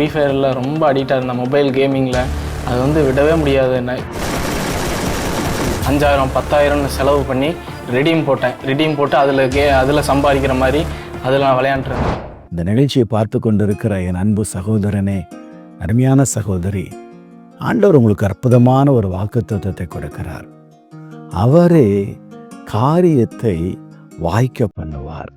Free ஃபயரில் ரொம்ப அடிக்டாக இருந்தேன். மொபைல் கேமிங்கில் அது வந்து விடவே முடியாது என்ன. அஞ்சாயிரம் பத்தாயிரம்னு செலவு பண்ணி ரெடீம் போட்டேன். ரெடீம் போட்டு அதில் கே அதில் சம்பாதிக்கிற மாதிரி அதில் நான் விளையாண்டுருந்தேன் இந்த நிகழ்ச்சியை பார்த்து கொண்டிருக்கிற என் அன்பு சகோதரனே அருமையான சகோதரி ஆண்டவர் உங்களுக்கு அற்புதமான ஒரு வாக்குத்தத்தை கொடுக்கிறார். அவரே காரியத்தை வாய்க்க பண்ணுவார்.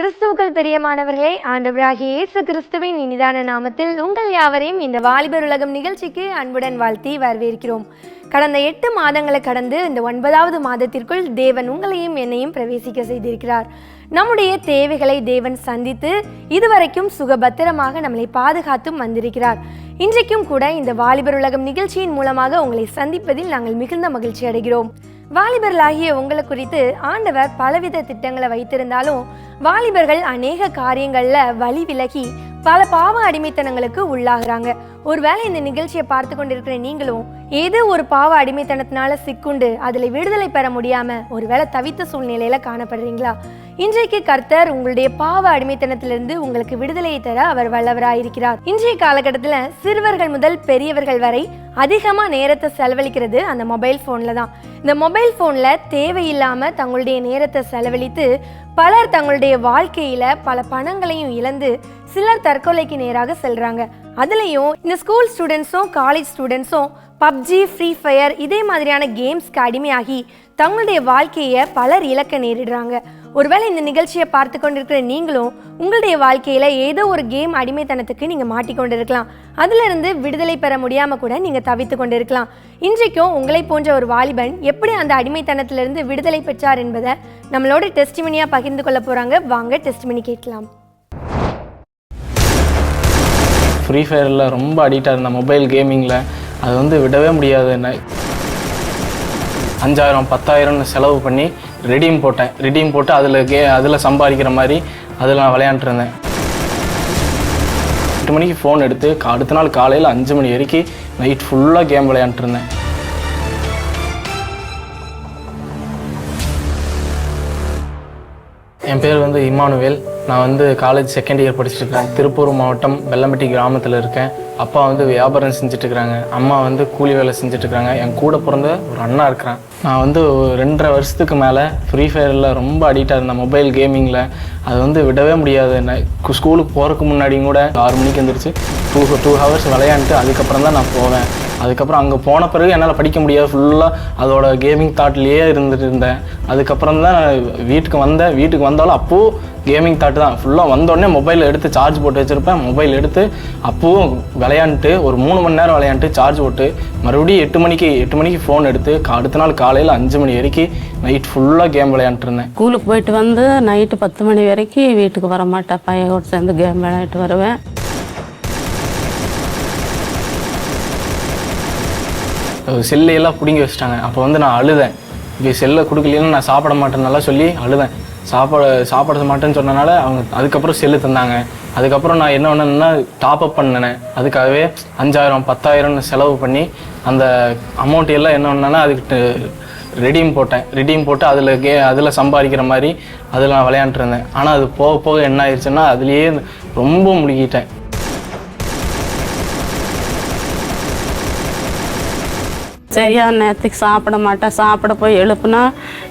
கிறிஸ்துவுக்கள் பிரியமானவர்களே ஆண்டவராகிய இயேசு கிறிஸ்துவின் இனிதான நாமத்தில் உங்கள் யாவரையும் இந்த வாலிபர் உலகம் நிகழ்ச்சிக்கு அன்புடன் வாழ்த்தி வரவேற்கிறோம். கடந்த எட்டு மாதங்களை கடந்து இந்த ஒன்பதாவது மாதத்திற்குள் தேவன் உங்களையும் என்னையும் பிரவேசிக்க செய்திருக்கிறார். நம்முடைய தேவைகளை தேவன் சந்தித்து இதுவரைக்கும் சுகபத்திரமாக நம்மளை பாதுகாத்தும் வந்திருக்கிறார். இன்றைக்கும் கூட இந்த வாலிபர் உலகம் நிகழ்ச்சியின் மூலமாக உங்களை சந்திப்பதில் நாங்கள் மிகுந்த மகிழ்ச்சி அடைகிறோம். வாலிபர்களாகிய உங்களை குறித்து ஆண்டவர் பலவித திட்டங்களை வைத்திருந்தாலும் வாலிபர்கள் அநேக காரியங்களில் வழி விலகி பல பாவ அடிமைத்தனங்களுக்கு உள்ளாகிறாங்க. ஒருவேளை இந்த நிகழ்ச்சியை பார்த்து கொண்டிருக்கிற நீங்களும் ஏதோ ஒரு பாவ அடிமைத்தனத்தினால சிக்குண்டு அதில் விடுதலை பெற முடியாம ஒருவேளை தவித்த சூழ்நிலையில காணப்படுறீங்களா? இன்றைக்கு கர்த்தர் உங்களுடைய பாவ அடிமைத்தனத்திலிருந்து உங்களுக்கு விடுதலையை தர அவர் வல்லவராயிருக்கிறார். இன்றைய காலகட்டத்தில் சிறுவர்கள் முதல் பெரியவர்கள் வரை அதிகமாக நேரத்தை செலவழிக்கிறது அந்த மொபைல் ஃபோனில் தான். இந்த மொபைல் ஃபோனில் தேவையில்லாமல் தங்களுடைய நேரத்தை செலவழித்து பலர் தங்களுடைய வாழ்க்கையில் பல பணங்களையும் இழந்து சிலர் தற்கொலைக்கு நேராக செல்றாங்க. அதுலயும் இந்த ஸ்கூல் ஸ்டூடெண்ட்ஸும் காலேஜ் ஸ்டூடெண்ட்ஸும் பப்ஜி ஃப்ரீ ஃபயர் இதே மாதிரியான கேம்ஸ்க்கு அடிமையாகி தங்களுடைய வாழ்க்கையை பலர் இழக்க நேரிடுறாங்க. ஒருவேளை இந்த நிகழ்ச்சியை பார்த்து கொண்டிருக்கிற நீங்களும் உங்களுடைய வாழ்க்கையில ஏதோ ஒரு கேம் அடிமைத்தனத்துக்கு நீங்க மாட்டிக்கொண்டிருக்கலாம் அதுல இருந்து விடுதலை பெற முடியாம கூட நீங்க தவித்து கொண்டிருக்கலாம். இன்றைக்கும் உங்களை போன்ற ஒரு வாலிபன் எப்படி அந்த அடிமைத்தனத்திலிருந்து விடுதலை பெற்றார் என்பதை நம்மளோட டெஸ்டிமனியா பகிர்ந்து கொள்ள போறாங்க. வாங்க டெஸ்டிமனி கேட்கலாம். ஃப்ரீ ஃபயரில் ரொம்ப அடிக்டாக இருந்தேன். மொபைல் கேமிங்கில் அது வந்து விடவே முடியாது. என்ன அஞ்சாயிரம் பத்தாயிரம்னு செலவு பண்ணி ரெடீம் போட்டேன். ரெடீம் போட்டு அதில் கே அதில் சம்பாதிக்கிற மாதிரி அதில் நான் விளையாண்டுருந்தேன் எட்டு மணிக்கு ஃபோன் எடுத்து அடுத்த நாள் காலையில் அஞ்சு மணி வரைக்கும் நைட் ஃபுல்லாக கேம் விளையாண்டுருந்தேன் என் பேர் வந்து இமானுவேல் நான் வந்து காலேஜ் செகண்ட் இயர் படிச்சுட்டு இருக்கேன். திருப்பூர் மாவட்டம் வெள்ளம்பட்டி கிராமத்தில் இருக்கேன். அப்பா வந்து வியாபாரம் செஞ்சுட்டு இருக்கிறாங்க. அம்மா வந்து கூலி வேலை செஞ்சுட்டு இருக்காங்க என் கூட பிறந்த ஒரு அண்ணா இருக்கிறான். நான் வந்து ரெண்டரை வருஷத்துக்கு மேலே ஃப்ரீ ஃபயரில் ரொம்ப அடிக்டாக இருந்தேன். மொபைல் கேமிங்கில் அது வந்து விடவே முடியாது. என்ன ஸ்கூலுக்கு போகிறதுக்கு முன்னாடியும் கூட ஆறு மணிக்கு எழுந்திரிச்சு டூ டூ ஹவர்ஸ் விளையாண்டுட்டு அதுக்கப்புறம் தான் நான் போவேன். அதுக்கப்புறம் அங்கே போன பிறகு என்னால் படிக்க முடியாது. ஃபுல்லாக அதோட கேமிங் தாட்லேயே இருந்துட்டு இருந்தேன். அதுக்கப்புறம் தான் வீட்டுக்கு வந்தேன். வீட்டுக்கு வந்தாலும் அப்போது கேமிங் தாட் தான். ஃபுல்லாக வந்தோடனே மொபைல் எடுத்து சார்ஜ் போட்டு வச்சுருப்பேன். மொபைல் எடுத்து அப்போவும் விளையாண்டுட்டு ஒரு மூணு மணி நேரம் விளையாண்டு சார்ஜ் போட்டு மறுபடியும் எட்டு மணிக்கு எட்டு மணிக்கு ஃபோன் எடுத்து அடுத்த நாள் காலையில் அஞ்சு மணி வரைக்கும் நைட் ஃபுல்லாக கேம் விளையாண்டுருந்தேன் இருந்தேன். ஸ்கூலுக்கு போயிட்டு வந்து நைட்டு பத்து மணி வரைக்கும் வீட்டுக்கு வர மாட்டேன் பையனோட சேர்ந்து கேம் விளையாட்டு வருவேன். செல்லையெல்லாம் பிடுங்கி வச்சிட்டாங்க. அப்போ வந்து நான் அழுதேன். இப்போ செல்லை கொடுக்கலன்னு நான் சாப்பிட மாட்டேன்னால சொல்லி அழுதேன். சாப்பாட சாப்பிட மாட்டேன்னு சொன்னனால அவங்க அதுக்கப்புறம் செல்லு தந்தாங்க. அதுக்கப்புறம் நான் என்ன பண்ணேன்னா டாப் அப் பண்ணினேன் அதுக்காகவே அஞ்சாயிரம் பத்தாயிரம்னு செலவு பண்ணி அந்த அமௌண்ட் எல்லாம் என்ன பண்ணேன்னா அதுக்கு ரெடியும் போட்டேன். ரெடியும் போட்டு அதில் கே அதில் சம்பாதிக்கிற மாதிரி அதில் நான் விளையாண்டுருந்தேன் ஆனால் அது போக போக என்ன ஆயிடுச்சுன்னா அதுலேயே ரொம்ப முழுகிட்டேன். சரியா நேரத்துக்கு சாப்பிட மாட்டேன். சாப்பிட போய் எழுப்புனா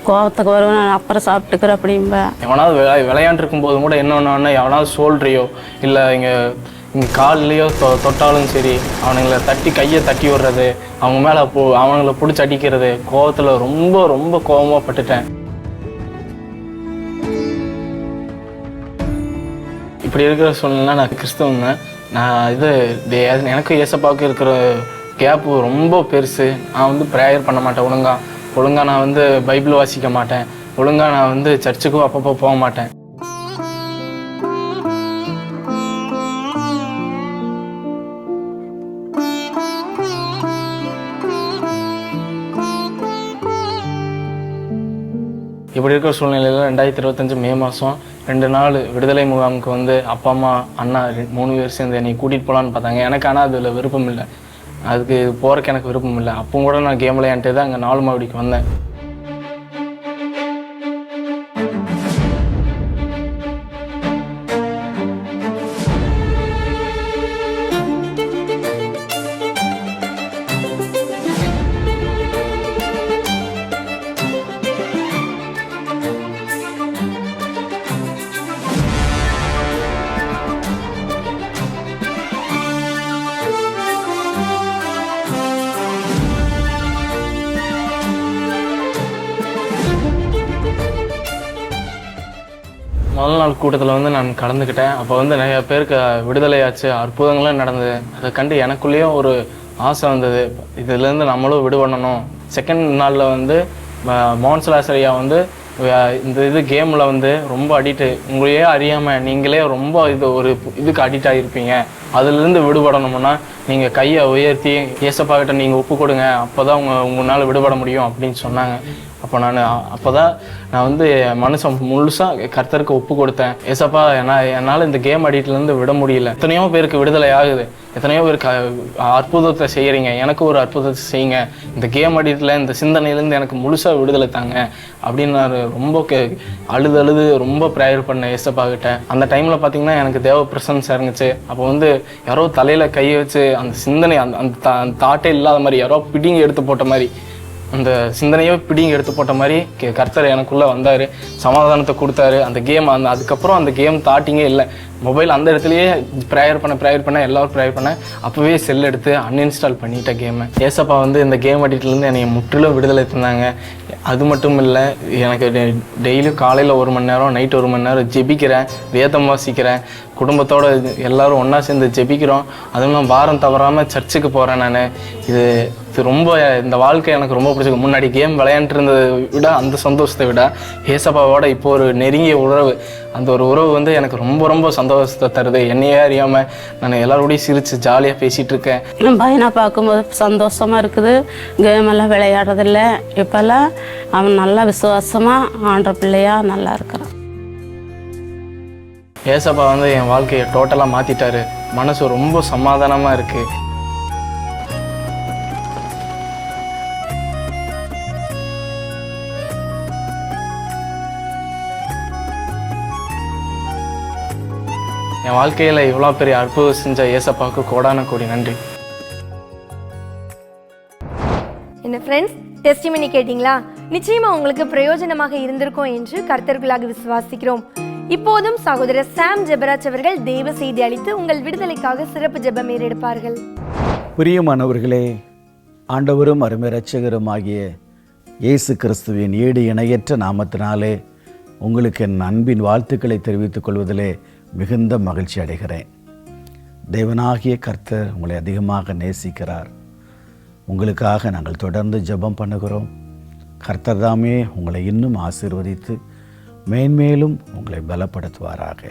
கோவத்துக்கு வருவேன். நான் அப்புறம் சாப்பிட்டுக்கிறேன் அப்படிம்பேன் எவனாவது விளை விளையாண்டுருக்கும் போது கூட என்ன ஒன்று எவனாவது சோல்றியோ இல்லை இங்கே இங்கே கால்லையோ தொ தொட்டாலும் சரி அவனுங்களை தட்டி கையை தட்டி விடுறது அவங்க மேலே போ அவனுங்களை பிடிச்சி அடிக்கிறது கோவத்தில் ரொம்ப ரொம்ப கோவமாக பட்டுட்டேன். இப்படி இருக்கிற சூழ்நிலை நான் கிறிஸ்தவங்க நான் இது எனக்கு ஏசப்பாவுக்கு இருக்கிற கேப்பு ரொம்ப பெருசு. நான் வந்து ப்ரேயர் பண்ண மாட்டேன் ஒழுங்கா. ஒழுங்கா நான் வந்து பைபிள் வாசிக்க மாட்டேன். ஒழுங்கா நான் வந்து சர்ச்சுக்கும் அப்பப்போ போக மாட்டேன். இப்படி இருக்கிற சூழ்நிலையில் ரெண்டாயிரத்தி இருபத்தஞ்சு மே மாதம் ரெண்டு நாள் விடுதலை முகாமுக்கு வந்து அப்பா அம்மா அண்ணா மூணு பேர் சேர்ந்து என்னை கூட்டிகிட்டு போகலான்னு பார்த்தாங்க. எனக்கு ஆனால் அதில் விருப்பம் இல்லை. அதுக்கு போகிறக்கு எனக்கு விருப்பம் இல்லை. அப்போ கூட நான் கேம் விளையாண்டுட்டு தான் அங்கே நாலு மாவடிக்கு வந்தேன். நாள் கூட்டத்தில் வந்து நான் கலந்துக்கிட்டேன். அப்போ வந்து நிறைய பேருக்கு விடுதலையாச்சு அற்புதங்களும் நடந்தது. அதை கண்டு எனக்குள்ளேயும் ஒரு ஆசை வந்தது. இதுலேருந்து நம்மளும் விடுபடணும். செகண்ட் நாளில் வந்து மோன்சலாசரியா வந்து இந்த இது கேமில் வந்து ரொம்ப அடிக்ட் உங்களையே அறியாமல் நீங்களே ரொம்ப இது ஒரு இதுக்கு அடிக்ட் ஆகிருப்பீங்க அதுலேருந்து விடுபடணும்னா நீங்கள் கையை உயர்த்தி ஏசப்பா கிட்ட நீங்கள் ஒப்பு கொடுங்க. அப்போ தான் உங்கள் உங்களால் விடுபட முடியும் அப்படின்னு சொன்னாங்க. அப்போ நான் அப்போ தான் நான் வந்து என் மனுஷன் முழுசாக கர்த்தருக்கு ஒப்பு கொடுத்தேன். ஏசப்பா நான் என்னால் இந்த கேம் அடிக்ட்லேருந்து விட முடியல. எத்தனையோ பேருக்கு விடுதலை ஆகுது. எத்தனையோ பேர் க அற்புதத்தை செய்கிறீங்க எனக்கு ஒரு அற்புதத்தை செய்யுங்க. இந்த கேம் அடிட்டில் இந்த சிந்தனையிலேருந்து எனக்கு முழுசாக விடுதலை தாங்க. அப்படின்னு நான் ரொம்ப கே அழுது அழுது ரொம்ப ப்ரேயர் பண்ணேன் ஏசப்பா கிட்ட. அந்த டைமில் பார்த்தீங்கன்னா எனக்கு தேவ பிரசன்ஸ் இறங்குச்சு அப்போ வந்து யாரோ தலையில் கையை வச்சு அந்த சிந்தனை அந்த அந்த தாட்டே இல்லாத மாதிரி யாரோ பிடிங்கி எடுத்து போட்ட மாதிரி. அந்த சிந்தனையோ பிடிங்க எடுத்து போட்ட மாதிரி கர்த்தர் எனக்குள்ளே வந்தார். சமாதானத்தை கொடுத்தாரு. அந்த கேம் அந்த அதுக்கப்புறம் அந்த கேம் தாட்டிங்கே இல்லை. மொபைல் அந்த இடத்துலையே ப்ரேயர் பண்ண ப்ரேயர் பண்ண எல்லோரும் ப்ரேயர் பண்ண அப்போவே செல் எடுத்து அன்இன்ஸ்டால் பண்ணிட்ட கேமை ஏசப்பா வந்து இந்த கேம் அடிட்டிலேருந்து என்னை முற்றிலும் விடுதலை தந்தாங்க. அது மட்டும் இல்லை எனக்கு டெய்லியும் காலையில் ஒரு மணி நேரம் நைட் ஒரு மணி நேரம் ஜெபிக்கிறேன். வேதம் வாசிக்கிறேன். குடும்பத்தோடு எல்லோரும் எல்லாரும் ஒன்றா சேர்ந்து ஜெபிக்கிறோம். அதுவும் வாரம் தவறாமல் சர்ச்சுக்கு போகிறேன் நான். இது இது ரொம்ப இந்த வாழ்க்கை எனக்கு ரொம்ப பிடிச்சிருக்கு. முன்னாடி கேம் விளையாண்டு இருந்ததை விட அந்த சந்தோஷத்தை விட ஏசப்பாவோட இப்போ ஒரு நெருங்கிய உறவு அந்த ஒரு உறவு வந்து எனக்கு ரொம்ப ரொம்ப சந்தோஷத்தை தருது. என்னையே அறியாமல் நான் எல்லாரோடையும் சிரித்து ஜாலியாக பேசிகிட்டு இருக்கேன். என் பையனை பார்க்கும்போது சந்தோஷமாக இருக்குது. கேம் எல்லாம் விளையாடுறதில்ல. இப்போல்லாம் அவன் நல்லா விசுவாசமாக ஆண்ட பிள்ளையா நல்லா இருக்கிறான். ஏசப்பா வந்து என் வாழ்க்கையை டோட்டலாக மாற்றிட்டாரு மனசு ரொம்ப சமாதானமாக இருக்குது என் வாழ்க்கையில் இவ்வளோ பெரிய அற்புதம் செஞ்ச ஏசப்பாவுக்கு கோடான கோடி நன்றி. என்ன ஃப்ரெண்ட்ஸ் டெஸ்டிமனி கேட்டிங்களா? நிச்சயமா உங்களுக்கு பிரயோஜனமாக இருந்திருக்கும் என்று கர்த்தர்களாக விசுவாசிக்கிறோம். இப்போதும் சகோதரர் சாம் ஜெபராஜ் அவர்கள் தெய்வ செய்தி அளித்து உங்கள் விடுதலைக்காக சிறப்பு ஜெபம் ஏறெடுப்பார்கள். பிரியமானவர்களே ஆண்டவரும் அருமை இரட்சகருமாகிய இயேசு கிறிஸ்துவின் ஈடு இணையற்ற நாமத்தினாலே உங்களுக்கு என் அன்பின் வாழ்த்துக்களை தெரிவித்துக் கொள்வதிலே மிகுந்த மகிழ்ச்சி அடைகிறேன். தேவனாகிய கர்த்தர் உங்களை அதிகமாக நேசிக்கிறார். உங்களுக்காக நாங்கள் தொடர்ந்து ஜெபம் பண்ணுகிறோம். கர்த்தர் தாமே உங்களை இன்னும் ஆசீர்வதித்து மேன்மேலும் உங்களை பலப்படுத்துவாராக.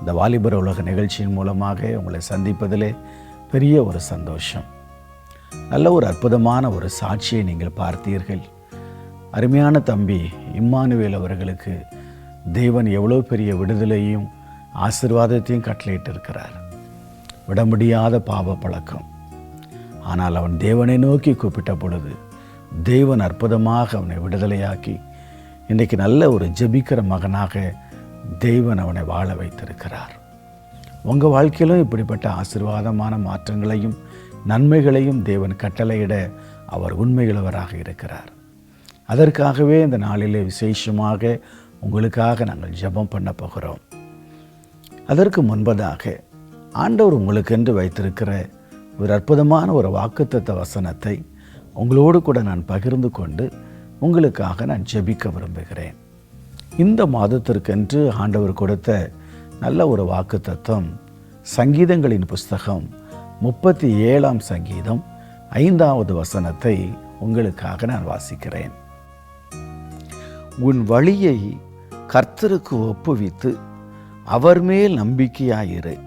இந்த வாலிபர் உலக நிகழ்ச்சியின் மூலமாக உங்களை சந்திப்பதிலே பெரிய ஒரு சந்தோஷம். நல்ல ஒரு அற்புதமான ஒரு சாட்சியை நீங்கள் பார்த்தீர்கள். அருமையான தம்பி இம்மானுவேல் அவர்களுக்கு தேவன் எவ்வளோ பெரிய விடுதலையும் ஆசீர்வாதத்தையும் கட்டளையிட்டிருக்கிறார். விட முடியாத பாவ பழக்கம். ஆனால் அவன் தேவனை நோக்கி கூப்பிட்ட பொழுது தேவன் அற்புதமாக அவனை விடுதலையாக்கி இன்றைக்கு நல்ல ஒரு ஜெபிக்கிற மகனாக தேவன் அவனை வாழ வைத்திருக்கிறார். உங்கள் வாழ்க்கையிலும் இப்படிப்பட்ட ஆசீர்வாதமான மாற்றங்களையும் நன்மைகளையும் தேவன் கட்டளையிட அவர் உண்மையுள்ளவராக இருக்கிறார். அதற்காகவே இந்த நாளிலே விசேஷமாக உங்களுக்காக நாங்கள் ஜெபம் பண்ண போகிறோம். அதற்கு முன்பதாக ஆண்டவர் உங்களுக்கென்று வைத்திருக்கிற ஒரு அற்புதமான ஒரு வாக்குத்தத்த வசனத்தை உங்களோடு கூட நான் பகிர்ந்து கொண்டு உங்களுக்காக நான் ஜெபிக்க விரும்புகிறேன். இந்த மாதத்திற்கென்று ஆண்டவர் கொடுத்த நல்ல ஒரு வாக்குத்தத்தம் சங்கீதங்களின் புஸ்தகம் முப்பத்தி ஏழாம் சங்கீதம் ஐந்தாவது வசனத்தை உங்களுக்காக நான் வாசிக்கிறேன். உன் வழியை கர்த்தருக்கு ஒப்புவித்து அவர் மேல் நம்பிக்கையாயிரு.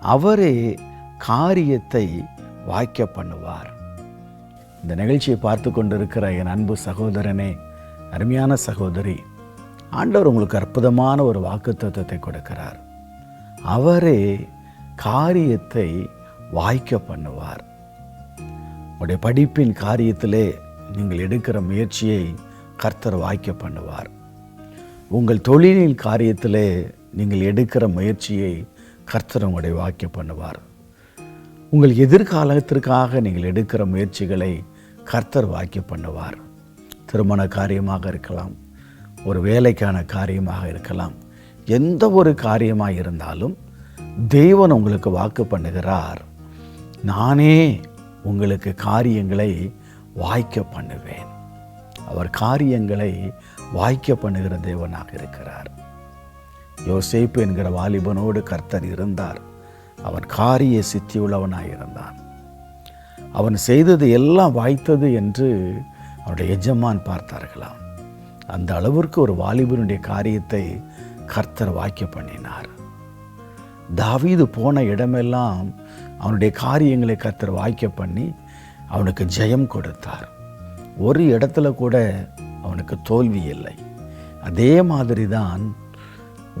அவரே காரியத்தை வாய்க்க பண்ணுவார். இந்த நிகழ்ச்சியை பார்த்து கொண்டிருக்கிற என் அன்பு சகோதரனே அருமையான சகோதரி ஆண்டவர் உங்களுக்கு அற்புதமான ஒரு வாக்குத்தத்தை கொடுக்கிறார். அவரே காரியத்தை வாய்க்க பண்ணுவார். உடைய படிப்பின் காரியத்திலே நீங்கள் எடுக்கிற முயற்சியை கர்த்தர் வாய்க்க பண்ணுவார். உங்கள் தொழிலின் காரியத்திலே நீங்கள் எடுக்கிற முயற்சியை கர்த்தர் உங்களுடைய வாக்கிய பண்ணுவார். உங்கள் எதிர்காலத்திற்காக நீங்கள் எடுக்கிற முயற்சிகளை கர்த்தர் வாக்கிய பண்ணுவார். திருமண காரியமாக இருக்கலாம் ஒரு வேலைக்கான காரியமாக இருக்கலாம் எந்த ஒரு காரியமாக இருந்தாலும் தெய்வன் உங்களுக்கு வாக்கு பண்ணுகிறார். நானே உங்களுக்கு காரியங்களை வாய்க்க பண்ணுவேன். அவர் காரியங்களை வாய்க்க பண்ணுகிற தேவனாக இருக்கிறார். யோசேப்பு என்கிற வாலிபனோடு கர்த்தர் இருந்தார். அவன் காரிய சித்தியுள்ளவனாயிருந்தான். அவன் செய்தது எல்லாம் வாய்த்தது என்று அவனுடைய எஜமான் பார்த்தார்களாம். அந்த அளவிற்கு ஒரு வாலிபனுடைய காரியத்தை கர்த்தர் வாக்கிய பண்ணினார். தாவீது போன இடமெல்லாம் அவனுடைய காரியங்களை கர்த்தர் வாக்கிய பண்ணி அவனுக்கு ஜெயம் கொடுத்தார். ஒரு இடத்துல கூட அவனுக்கு தோல்வி இல்லை. அதே மாதிரி தான்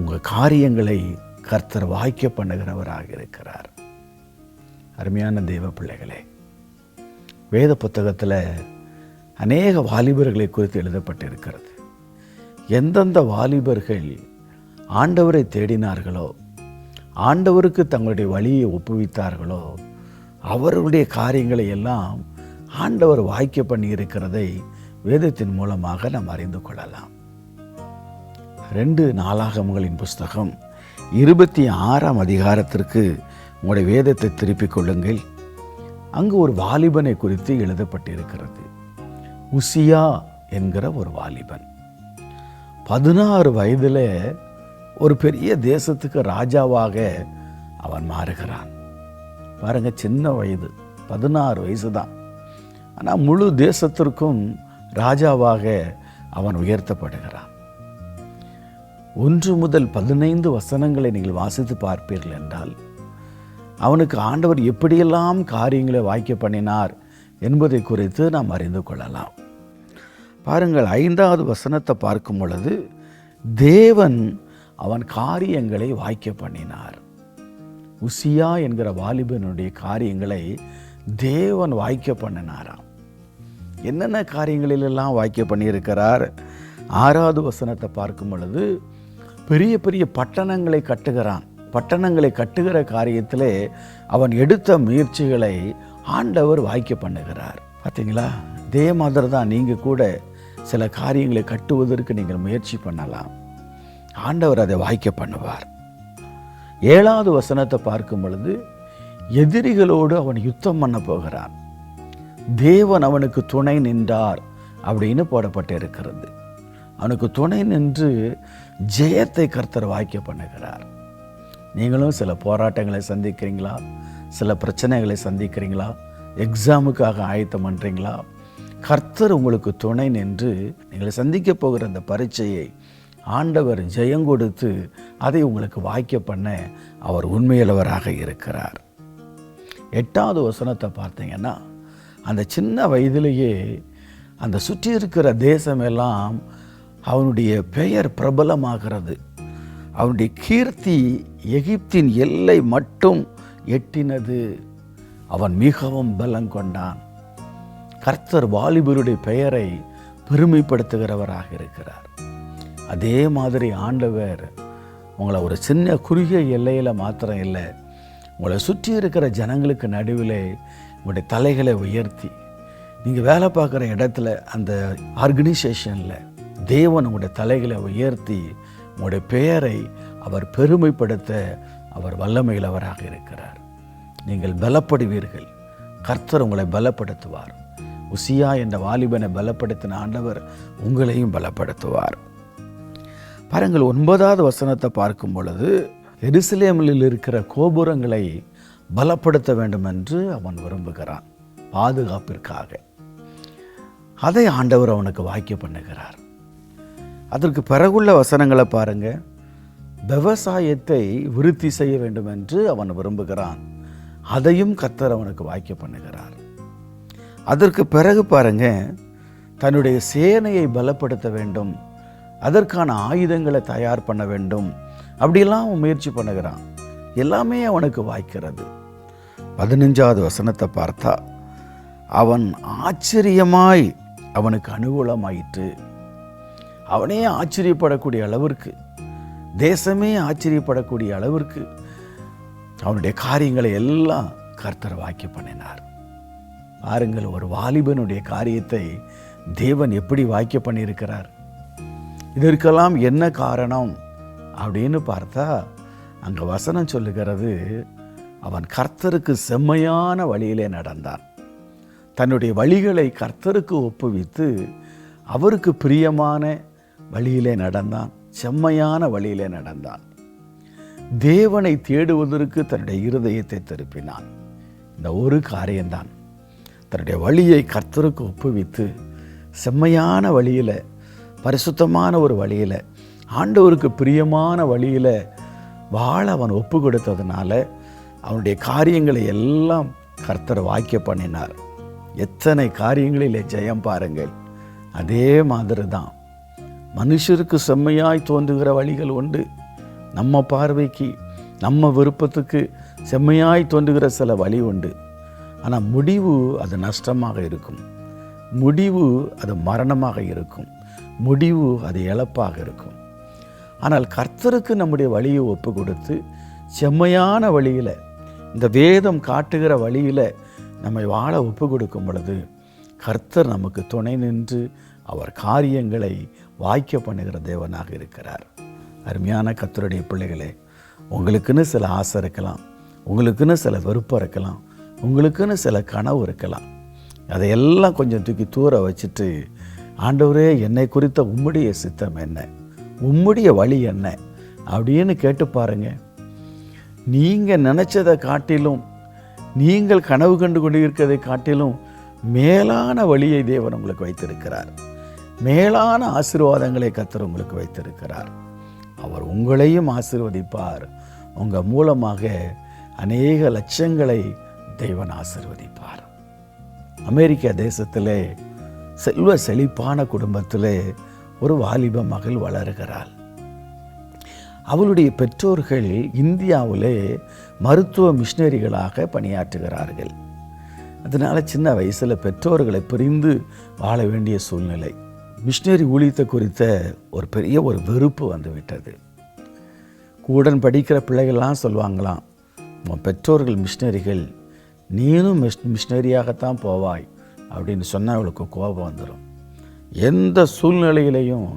உங்கள் காரியங்களை கர்த்தர் வாய்க்க பண்ணுகிறவராக இருக்கிறார். அருமையான தெய்வ பிள்ளைகளே வேத புத்தகத்தில் அநேக வாலிபர்களை குறித்து எழுதப்பட்டிருக்கிறது. எந்தெந்த வாலிபர்கள் ஆண்டவரை தேடினார்களோ ஆண்டவருக்கு தங்களுடைய வழியை ஒப்புவித்தார்களோ அவர்களுடைய காரியங்களை எல்லாம் ஆண்டவர் வாய்க்க பண்ணி இருக்கிறதை வேதத்தின் மூலமாக நாம் அறிந்து கொள்ளலாம். ரெண்டு நாளாகமங்களின் புஸ்தகம். இருபத்தி ஆறாம் அதிகாரத்திற்கு உங்களுடைய வேதத்தை திருப்பிக் கொள்ளுங்கள். அங்கு ஒரு வாலிபனை குறித்து எழுதப்பட்டிருக்கிறது. உசியா என்கிற ஒரு வாலிபன். பதினாறு வயதில் ஒரு பெரிய தேசத்துக்கு ராஜாவாக அவன் மாறுகிறான். பாருங்க சின்ன வயது பதினாறு வயசு தான் ஆனால் முழு தேசத்திற்கும் ராஜாவாக அவன் உயர்த்தப்படுகிறான். ஒன்று முதல் பதினைந்து வசனங்களை நீங்கள் வாசித்து பார்ப்பீர்கள் என்றால் அவனுக்கு ஆண்டவர் எப்படியெல்லாம் காரியங்களை வாய்க்க பண்ணினார் என்பதை குறித்து நாம் அறிந்து கொள்ளலாம். பாருங்கள் ஐந்தாவது வசனத்தை பார்க்கும் பொழுது தேவன் அவன் காரியங்களை வாய்க்க பண்ணினார். உசியா என்கிற வாலிபனுடைய காரியங்களை தேவன் வாய்க்க பண்ணினாராம். என்னென்ன காரியங்களிலெல்லாம் வாய்க்க பண்ணியிருக்கிறார்? ஆறாவது வசனத்தை பார்க்கும் பொழுது பெரிய பெரிய பட்டணங்களை கட்டுகிறான். பட்டணங்களை கட்டுகிற காரியத்திலே அவன் எடுத்த முயற்சிகளை ஆண்டவர் வாய்க்க பண்ணுகிறார். பார்த்தீங்களா இதே மாதிரி தான் நீங்கள் கூட சில காரியங்களை கட்டுவதற்கு நீங்கள் முயற்சி பண்ணலாம். ஆண்டவர் அதை வாய்க்க பண்ணுவார். ஏழாவது வசனத்தை பார்க்கும் பொழுது எதிரிகளோடு அவன் யுத்தம் பண்ண போகிறான். தேவன் அவனுக்கு துணை நின்றார் அப்படின்னு போடப்பட்டு இருக்கிறது அவனுக்கு துணை நின்று ஜெயத்தை கர்த்தர் வாக்கிய பண்ணுகிறார். நீங்களும் சில போராட்டங்களை சந்திக்கிறீங்களா? சில பிரச்சனைகளை சந்திக்கிறீங்களா? எக்ஸாமுக்காக ஆயத்தம் பண்ணுறீங்களா கர்த்தர் உங்களுக்கு துணை நின்று நீங்கள் சந்திக்க போகிற அந்த பரீட்சையை ஆண்டவர் ஜெயம் கொடுத்து அதை உங்களுக்கு வாக்கிய பண்ண அவர் உண்மையுள்ளவராக இருக்கிறார். எட்டாவது வசனத்தை பார்த்தீங்கன்னா அந்த சின்ன வயதிலேயே அந்த சுற்றி இருக்கிற தேசமெல்லாம் அவனுடைய பெயர் பிரபலமாகிறது. அவனுடைய கீர்த்தி எகிப்தின் எல்லை மட்டும் எட்டினது. அவன் மிகவும் பலம் கொண்டான். கர்த்தர் வாலிபருடைய பெயரை பெருமைப்படுத்துகிறவராக இருக்கிறார். அதே மாதிரி ஆண்டவர் உங்களை ஒரு சின்ன குறுகிய எல்லையில் மாத்திரம் இல்லை உங்களை சுற்றி இருக்கிற ஜனங்களுக்கு நடுவில் உங்களுடைய தலைகளை உயர்த்தி நீங்கள் வேலை பார்க்குற இடத்துல அந்த ஆர்கனைசேஷனில் தேவன் உங்களுடைய தலைகளை உயர்த்தி உங்களுடைய பெயரை அவர் பெருமைப்படுத்த அவர் வல்லமையிலவராக இருக்கிறார். நீங்கள் பலப்படுவீர்கள். கர்த்தர் உங்களை பலப்படுத்துவார். உசியா என்ற வாலிபனை பலப்படுத்தின ஆண்டவர் உங்களையும் பலப்படுத்துவார். பாருங்கள் ஒன்பதாவது வசனத்தை பார்க்கும் பொழுது எருசலேமில் இருக்கிற கோபுரங்களை பலப்படுத்த வேண்டும் என்று அவன் விரும்புகிறான் பாதுகாப்பிற்காக. அதை ஆண்டவர் அவனுக்கு வாக்கிய பண்ணுகிறார். அதற்கு பிறகுள்ள வசனங்களை பாருங்க. விவசாயத்தை விருத்தி செய்ய வேண்டும் என்று அவன் விரும்புகிறான். அதையும் கத்தர் அவனுக்கு வாய்க்க பண்ணுகிறார். அதற்கு பிறகு பாருங்க தன்னுடைய சேனையை பலப்படுத்த வேண்டும். அதற்கான ஆயுதங்களை தயார் பண்ண வேண்டும். அப்படிலாம் அவன் முயற்சி பண்ணுகிறான். எல்லாமே அவனுக்கு வாய்க்கிறது. பதினஞ்சாவது வசனத்தை பார்த்தா அவன் ஆச்சரியமாய் அவனுக்கு அனுகூலமாயிற்று. அவனே ஆச்சரியப்படக்கூடிய அளவிற்கு தேசமே ஆச்சரியப்படக்கூடிய அளவிற்கு அவனுடைய காரியங்களை எல்லாம் கர்த்தர் வாக்கி பண்ணினார். பாருங்கள் ஒரு வாலிபனுடைய காரியத்தை தேவன் எப்படி வாக்கிய பண்ணியிருக்கிறார். இதற்கெல்லாம் என்ன காரணம் அப்படின்னு பார்த்தா அங்கே வசனம் சொல்லுகிறது அவன் கர்த்தருக்கு செம்மையான வழியிலே நடந்தான். தன்னுடைய வழிகளை கர்த்தருக்கு ஒப்புவித்து அவருக்கு பிரியமான வழியிலே நடந்தான். செம்மையான வழியிலே நடந்தான். தேவனை தேடுவதற்கு தன்னுடைய இருதயத்தை திருப்பினான். இந்த ஒரு காரியம்தான். தன்னுடைய வழியை கர்த்தருக்கு ஒப்புவித்து செம்மையான வழியில் பரிசுத்தமான ஒரு வழியில் ஆண்டவருக்கு பிரியமான வழியில் வாழ அவன் ஒப்பு கொடுத்ததுனால அவனுடைய காரியங்களை எல்லாம் கர்த்தர் வாக்கிய பண்ணினார். எத்தனை காரியங்களிலே ஜெயம் பாருங்கள். அதே மாதிரி தான் மனுஷருக்கு செம்மையாய் தோன்றுகிற வழிகள் உண்டு. நம்ம பார்வைக்கு நம்ம விருப்பத்துக்கு செம்மையாய் தோன்றுகிற சில வழி உண்டு. ஆனால் முடிவு அது நஷ்டமாக இருக்கும். முடிவு அது மரணமாக இருக்கும். முடிவு அது இழப்பாக இருக்கும். ஆனால் கர்த்தருக்கு நம்முடைய வழியை ஒப்பு கொடுத்து செம்மையான வழியில் இந்த வேதம் காட்டுகிற வழியில் நம்மை வாழ ஒப்பு கொடுக்கும் பொழுது கர்த்தர் நமக்கு துணை நின்று அவர் காரியங்களை வாய்க்க பண்ணுகிற தேவனாக இருக்கிறார். அருமையான கத்தருடைய பிள்ளைகளே உங்களுக்குன்னு சில ஆசை இருக்கலாம் உங்களுக்குன்னு சில வெறுப்பம் இருக்கலாம் உங்களுக்குன்னு சில கனவு இருக்கலாம். அதையெல்லாம் கொஞ்சம் தூக்கி தூர வச்சுட்டு ஆண்டவரே என்னை குறித்த உம்முடைய சித்தம் என்ன? உம்முடைய வழி என்ன? அப்படின்னு கேட்டு பாருங்க. நீங்கள் நினச்சதை காட்டிலும் நீங்கள் கனவு கண்டு கொண்டு இருக்கிறதை காட்டிலும் மேலான வழியை தேவன் உங்களுக்கு வைத்திருக்கிறார். மேலான ஆசீர்வாதங்களை கத்தர் உங்களுக்கு வைத்திருக்கிறார். அவர் உங்களையும் ஆசீர்வதிப்பார். உங்கள் மூலமாக அநேக லட்சங்களை தெய்வன் ஆசிர்வதிப்பார். அமெரிக்க தேசத்திலே செல்வ செழிப்பான குடும்பத்திலே ஒரு வாலிப மகள் வளருகிறாள். அவளுடைய பெற்றோர்கள் இந்தியாவிலே மருத்துவ மிஷினரிகளாக பணியாற்றுகிறார்கள். அதனால் சின்ன வயசில் பெற்றோர்களை பிரிந்து வாழ வேண்டிய சூழ்நிலை. மிஷினரி ஊழியத்தை குறித்த ஒரு பெரிய ஒரு வெறுப்பு வந்து விட்டது. கூடன் படிக்கிற பிள்ளைகள்லாம் சொல்லுவாங்களாம் உன் பெற்றோர்கள் மிஷினரிகள் நீனும் மிஷ் மிஷினரியாகத்தான் போவாய் அப்படின்னு சொன்னால் அவளுக்கு கோபம் வந்துடும் எந்த சூழ்நிலையிலையும்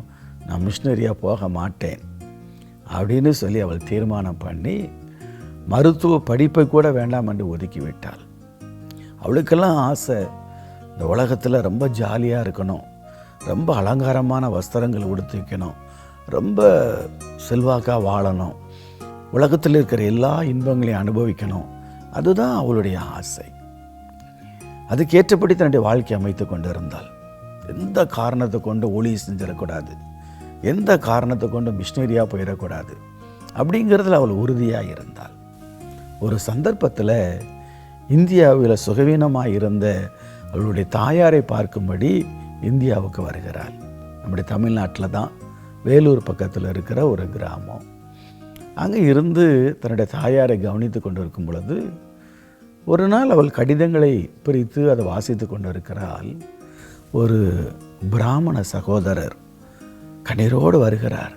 நான் மிஷினரியாக போக மாட்டேன் அப்படின்னு சொல்லி அவள் தீர்மானம் பண்ணி மருத்துவ படிப்பை கூட வேண்டாம் என்று ஒதுக்கி விட்டாள். அவளுக்கெல்லாம் ஆசை இந்த உலகத்தில் ரொம்ப ஜாலியாக இருக்கணும் ரொம்ப அலங்காரமான வஸ்திரங்கள் உடுத்திக்கணும் ரொம்ப செல்வாக்காக வாழணும். உலகத்தில் இருக்கிற எல்லா இன்பங்களையும் அனுபவிக்கணும். அதுதான் அவளுடைய ஆசை. அதுக்கேற்றபடி தன்னுடைய வாழ்க்கை அமைத்து கொண்டு இருந்தாள் எந்த காரணத்தை கொண்டு ஒளி செஞ்சிடக்கூடாது. எந்த காரணத்தை கொண்டு மிஷினரியாக போயிடக்கூடாது. அப்படிங்கிறதுல அவள் உறுதியாக இருந்தாள். ஒரு சந்தர்ப்பத்தில் இந்தியாவில் சுகவீனமாக இருந்த அவளுடைய தாயாரை பார்க்கும்படி இந்தியாவுக்கு வருகிறாள் நம்முடைய தமிழ்நாட்டில் தான் வேலூர் பக்கத்தில் இருக்கிற ஒரு கிராமம். அங்கே இருந்து தன்னுடைய தாயாரை கவனித்து கொண்டு இருக்கும் பொழுது ஒரு நாள் அவள் கடிதங்களை பிரித்து அதை வாசித்து கொண்டு இருக்கிறாள் ஒரு பிராமண சகோதரர் கண்ணீரோடு வருகிறார்.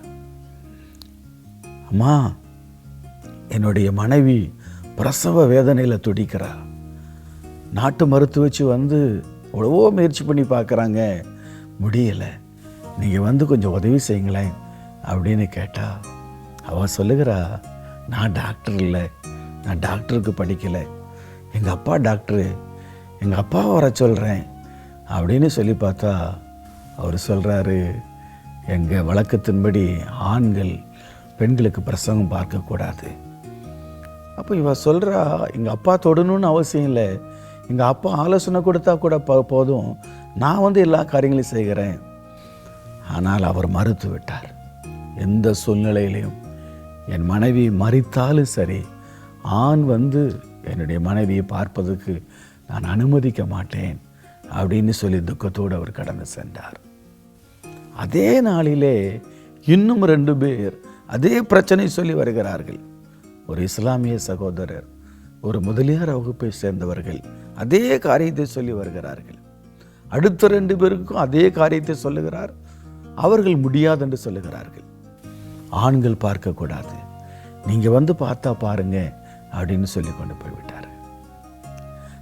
அம்மா என்னுடைய மனைவி பிரசவ வேதனையில் துடிக்கிறா. நாட்டு மருத்துவச்சு வந்து எவ்வளவோ முயற்சி பண்ணி பார்க்குறாங்க. முடியலை. நீங்கள் வந்து கொஞ்சம் உதவி செய்யுங்களேன் அப்படின்னு கேட்டா அவள் சொல்லுகிறா நான் டாக்டர் இல்லை. நான் டாக்டருக்கு படிக்கலை. எங்கள் அப்பா டாக்டரு. எங்கள் அப்பா வர சொல்கிறேன் அப்படின்னு சொல்லி பார்த்தா அவர் சொல்கிறாரு எங்கள் வழக்கத்தின்படி ஆண்கள் பெண்களுக்கு பிரசவம் பார்க்கக்கூடாது. அப்போ இவ சொல்கிறா எங்கள் அப்பா தொடணும்னு அவசியம் இல்லை. எங்கள் அப்பா ஆலோசனை கொடுத்தா கூட போதும். நான் வந்து எல்லா காரியங்களையும் செய்கிறேன். ஆனால் அவர் மறுத்து விட்டார். எந்த சூழ்நிலையிலையும் என் மனைவி மறித்தாலும் சரி ஆண் வந்து என்னுடைய மனைவியை பார்ப்பதற்கு நான் அனுமதிக்க மாட்டேன் அப்படின்னு சொல்லி துக்கத்தோடு அவர் கடந்து சென்றார். அதே நாளிலே இன்னும் ரெண்டு பேர் அதே பிரச்சனை சொல்லி வருகிறார்கள். ஒரு இஸ்லாமிய சகோதரர் ஒரு முதலியார் வகுப்பை சேர்ந்தவர்கள் அதே காரியத்தை சொல்லி வருகிறார்கள். அடுத்த ரெண்டு பேருக்கும் அதே காரியத்தை சொல்லுகிறார். அவர்கள் முடியாது என்று சொல்லுகிறார்கள். ஆண்கள் பார்க்கக்கூடாது. நீங்கள் வந்து பார்த்தா பாருங்க அப்படின்னு சொல்லி கொண்டு போய்விட்டார்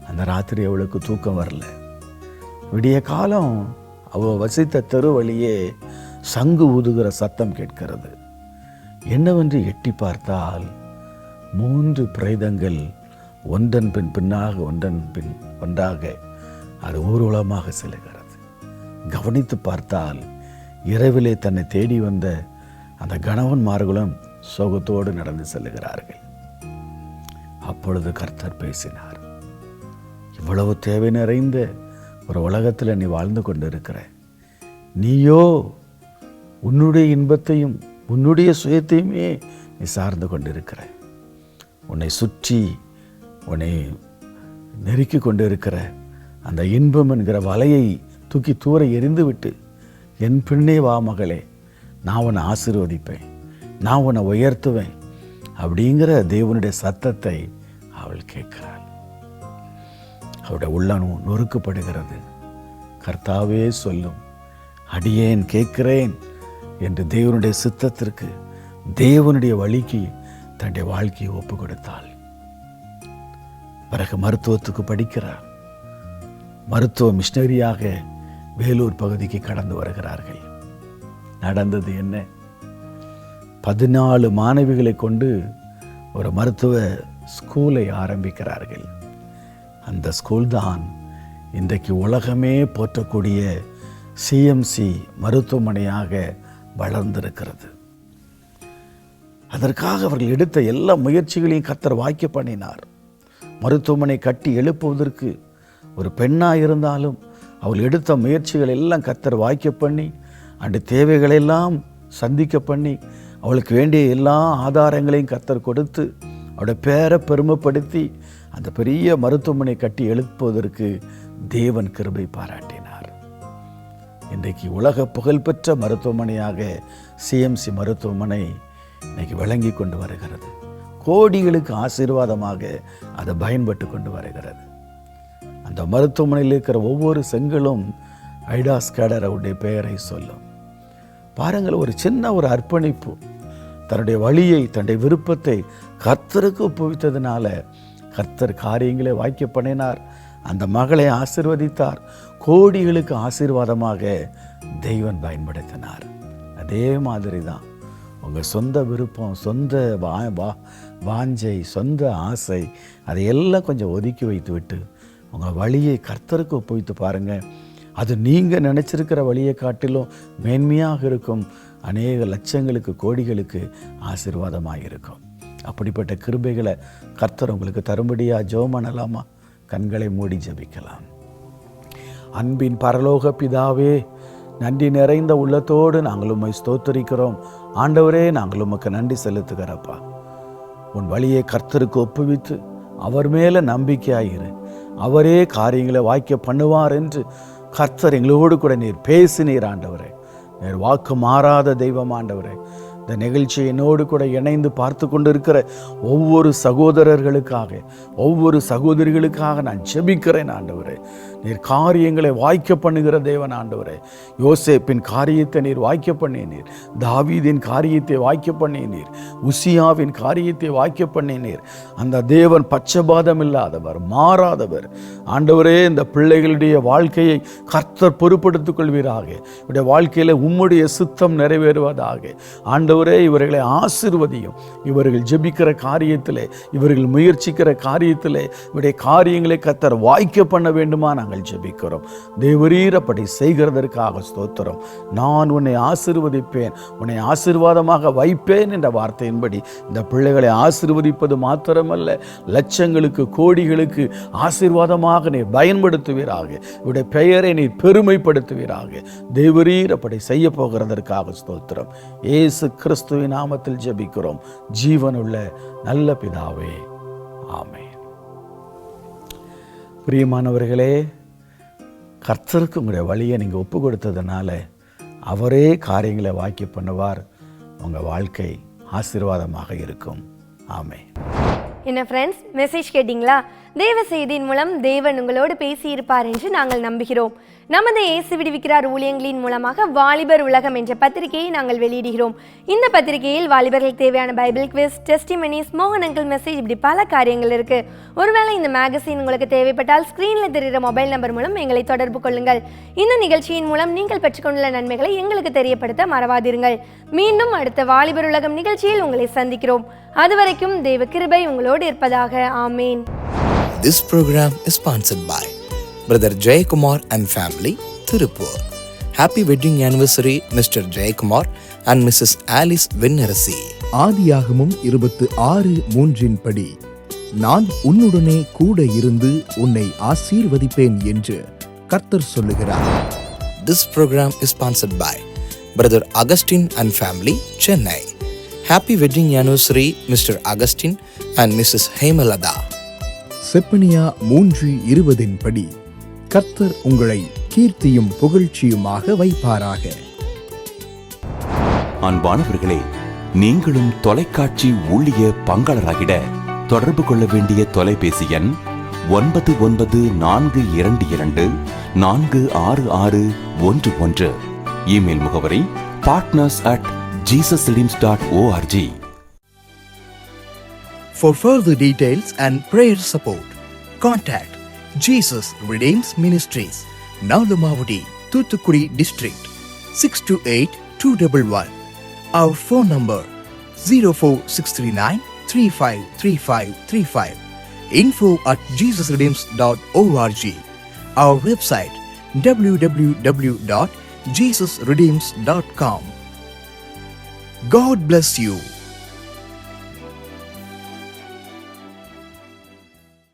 அந்த ராத்திரி அவளுக்கு தூக்கம் வரல. விடிய காலம் அவ வசித்த தெரு வழியே சங்கு ஊதுகிற சத்தம் கேட்கிறது. என்னவென்று எட்டி பார்த்தால் மூன்று பிரேதங்கள் ஒன்றன் பின் பின்னாக ஒன்றன் பின் ஒன்றாக அது ஊர்வலமாக செல்லுகிறது கவனித்து பார்த்தால் இரவிலே தன்னை தேடி வந்த அந்த கணவன்மார்களும் சோகத்தோடு நடந்து செல்லுகிறார்கள் அப்பொழுது கர்த்தர் பேசினார் இவ்வளவு தேவை நிறைந்த ஒரு உலகத்தில் நீ வாழ்ந்து கொண்டிருக்கிற. நீயோ உன்னுடைய இன்பத்தையும் உன்னுடைய சுயத்தையுமே நீ சார்ந்து கொண்டிருக்கிற. உன்னை சுற்றி உன்னை நெருக்கி கொண்டிருக்கிற அந்த இன்பம் என்கிற வலையை தூக்கி தூர எரிந்துவிட்டு என் பின்னே வா மகளே நான் உன்னை ஆசீர்வதிப்பேன் நான் உன்னை உயர்த்துவேன் அப்படிங்கிற தேவனுடைய சத்தத்தை அவள் கேட்கிறாள். அவருடைய உள்ளனும் நொறுக்கப்படுகிறது. கர்த்தாவே சொல்லும் அடியேன் கேட்கிறேன் என்று தேவனுடைய சித்தத்திற்கு தேவனுடைய வழிக்கு தன்னுடைய வாழ்க்கையை ஒப்பு கொடுத்தாள் பிறகு மருத்துவத்துக்கு படிக்கிறார். மருத்துவ மிஷினரியாக வேலூர் பகுதிக்கு கடந்து வருகிறார்கள். நடந்தது என்ன? பதினாலு மாணவிகளை கொண்டு ஒரு மருத்துவ ஸ்கூலை ஆரம்பிக்கிறார்கள். அந்த ஸ்கூல் தான் இன்றைக்கு உலகமே போற்றக்கூடிய சிஎம்சி மருத்துவமனையாக வளர்ந்திருக்கிறது. அதற்காக அவர்கள் எடுத்த எல்லா முயற்சிகளையும் கத்தர் வாக்கிய பண்ணினார். மருத்துவமனை கட்டி எழுப்புவதற்கு ஒரு பெண்ணாக இருந்தாலும் அவள் எடுத்த முயற்சிகள் எல்லாம் கத்தர் வாய்க்க பண்ணி அந்த தேவைகளெல்லாம் சந்திக்க பண்ணி அவளுக்கு வேண்டிய எல்லா ஆதாரங்களையும் கத்தர் கொடுத்து அவளுடைய பேரை பெருமைப்படுத்தி அந்த பெரிய மருத்துவமனை கட்டி எழுப்புவதற்கு தேவன் கிருபை பாராட்டினார். இன்றைக்கு உலக புகழ்பெற்ற மருத்துவமனையாக சிஎம்சி மருத்துவமனை இன்னைக்கு விளங்கி கொண்டு வருகிறது. கோடிகளுக்கு ஆசீர்வாதமாக அது பயன்பட்டு கொண்டு வருகிறது. அந்த மருத்துவமனையில் இருக்கிற ஒவ்வொரு செங்கலும் ஐடாஸ் கேடர் அவருடைய பெயரை சொல்லும். பாருங்கள் ஒரு சின்ன ஒரு அர்ப்பணிப்பு. தன்னுடைய வழியை தன்னுடைய விருப்பத்தை கர்த்தருக்கு ஒப்புவித்ததுனால கர்த்தர் காரியங்களை வாய்க்க பண்ணினார். அந்த மகளை ஆசிர்வதித்தார். கோடிகளுக்கு ஆசீர்வாதமாக தெய்வன் பயன்படுத்தினார். அதே மாதிரி தான் உங்கள் சொந்த விருப்பம் சொந்த வா வா வாஞ்சை சொந்த ஆசை அதையெல்லாம் கொஞ்சம் ஒதுக்கி வைத்து விட்டு உங்கள் வழியை கர்த்தருக்கு ஒப்புவித்து பாருங்கள் அது நீங்கள் நினச்சிருக்கிற வழியை காட்டிலும் மேன்மையாக இருக்கும். அநேக லட்சங்களுக்கு கோடிகளுக்கு ஆசீர்வாதமாக இருக்கும். அப்படிப்பட்ட கிருபைகளை கர்த்தர் உங்களுக்கு தரும்படியாக ஜோம் பண்ணலாமா? கண்களை மூடி ஜெபிக்கலாம். அன்பின் பரலோக பிதாவே நன்றி நிறைந்த உள்ளத்தோடு நாங்கள் உம்மை ஸ்தோத்தரிக்கிறோம். ஆண்டவரே நாங்கள் உமக்கு நன்றி செலுத்துகிறப்பா. உன் வழியை கர்த்தருக்கு ஒப்புவித்து அவர் மேலே நம்பிக்கையாயிரு. அவரே காரியங்களை வாய்க்க பண்ணுவார் என்று கர்த்தர் எங்களோடு கூட நீர் பேசினீர் ஆண்டவரே. நீர் வாக்கு மாறாத தெய்வம் ஆண்டவரே. இந்த நிகழ்ச்சி என்னோடு கூட இணைந்து பார்த்து கொண்டிருக்கிற ஒவ்வொரு சகோதரர்களுக்காக ஒவ்வொரு சகோதரிகளுக்காக நான் ஜெபிக்கிறேன் ஆண்டவரே. நீர் காரியங்களை வாய்க்க பண்ணுகிற தேவன் ஆண்டவரே. யோசேப்பின் காரியத்தை நீர் வாய்க்க பண்ணினீர். தாவீதின் காரியத்தை வாய்க்க பண்ணினீர். உசியாவின் காரியத்தை வாய்க்க பண்ணினீர். அந்த தேவன் பச்சபாதம் இல்லாதவர் மாறாதவர். ஆண்டவரே இந்த பிள்ளைகளுடைய வாழ்க்கையை கர்த்தர் பொறுப்படுத்திக் கொள்வீராக இவருடைய வாழ்க்கையில் உம்முடைய சித்தம் நிறைவேறுவதாக. ஆண்டவரே இவர்களை ஆசிர்வதியும். இவர்கள் ஜெபிக்கிற காரியத்திலே இவர்கள் முயற்சிக்கிற காரியத்திலே இவருடைய காரியங்களை கர்த்தர் வாய்க்க பண்ண வேண்டுமா நாங்கள் நாங்கள் ஜெபிக்கிறோம். தேவரீரப்படி செய்கிறதற்காக ஸ்தோத்திரம். நான் உன்னை ஆசிர்வதிப்பேன். உன்னை ஆசிர்வாதமாக வைப்பேன் என்ற வார்த்தையின்படி இந்த பிள்ளைகளை ஆசிர்வதிப்பது மாத்திரமல்ல. லட்சங்களுக்கு கோடிகளுக்கு ஆசிர்வாதமாக நீர் பயன்படுத்துவீராக. இவருடைய பெயரை நீர் பெருமைப்படுத்துவீராக. தேவரீர் அப்படி செய்ய போகிறதற்காக ஸ்தோத்திரம். ஏசு கிறிஸ்துவின் நாமத்தில் ஜெபிக்கிறோம். ஜீவனுள்ள நல்ல பிதாவே. ஆமே பிரியமானவர்களே கர்த்தருக்கு உங்களுடைய வழியை நீங்கள் ஒப்பு கொடுத்ததுனால அவரே காரியங்களை வாக்கி பண்ணுவார். உங்கள் வாழ்க்கை ஆசீர்வாதமாக இருக்கும். ஆமே என்ன ஃப்ரெண்ட்ஸ் மெசேஜ் கேட்டிங்களா? தேவ செய்தியின் மூலம் தேவன் உங்களோடு பேசியிருப்பார் என்று நாங்கள் நம்புகிறோம். நமது இயேசு விடுவிக்கிறார் ஊழியங்களின் மூலமாக வாலிபர் உலகம் என்ற பத்திரிகையை நாங்கள் வெளியிடுகிறோம். இந்த பத்திரிகையில் வாலிபர்களுக்கு தேவையான பைபிள் குவிஸ் டெஸ்டிமனிஸ் மோகன் அங்கிள் மெசேஜ் இப்படி பல காரியங்கள் இருக்கு. ஒருவேளை இந்த மேகசின் உங்களுக்கு தேவைப்பட்டால் ஸ்க்ரீனில் தெரிகிற மொபைல் நம்பர் மூலம் எங்களை தொடர்பு கொள்ளுங்கள். இந்த நிகழ்ச்சியின் மூலம் நீங்கள் பெற்றுக்கொண்டுள்ள நன்மைகளை எங்களுக்கு தெரியப்படுத்த மறவாதிருங்கள் மீண்டும் அடுத்த வாலிபர் உலகம் நிகழ்ச்சியில் உங்களை சந்திக்கிறோம். அதுவரைக்கும் தெய்வ கிருபை உங்களோடு இருப்பதாக. ஆமேன். This program is sponsored by Brother Jayakumar and family, Tirupur. Happy wedding anniversary, Mr. Jayakumar and Mrs. Alice Vinnarasi. ஆதியாகமும் இருபத்து ஆறு மூன்றின் படி நான் உன்னுடனே கூட இருந்து உன்னை ஆசீர்வதிப்பேன் என்று கர்த்தர் சொல்லுகிறார் This program is sponsored by Brother Augustine and family, Chennai. Happy wedding anniversary, Mr. Augustine and Mrs. Hemalada. Zephaniah மூன்று இருபதின் படி கர்த்தர் உங்களை கீர்த்தியும் புகழ்ச்சியுமாக வைப்பாராக. அன்பானவர்களே நீங்களும் தொலைக்காட்சி ஊழிய பங்காளராகிட தொடர்பு கொள்ள வேண்டிய தொலைபேசி எண் ஒன்பது ஒன்பது நான்கு இரண்டு இரண்டு நான்கு ஆறு ஆறு ஒன்று ஒன்று. இமெயில் முகவரி partners at Jesus dot O R G For further details and prayer support, contact Jesus Redeems Ministries Nalumavadi Thoothukudi district six two eight two double one our phone number zero four six three nine three five three five three five info at Jesus Redeems dot O R G our website W W W dot Jesus Redeems dot com God bless you.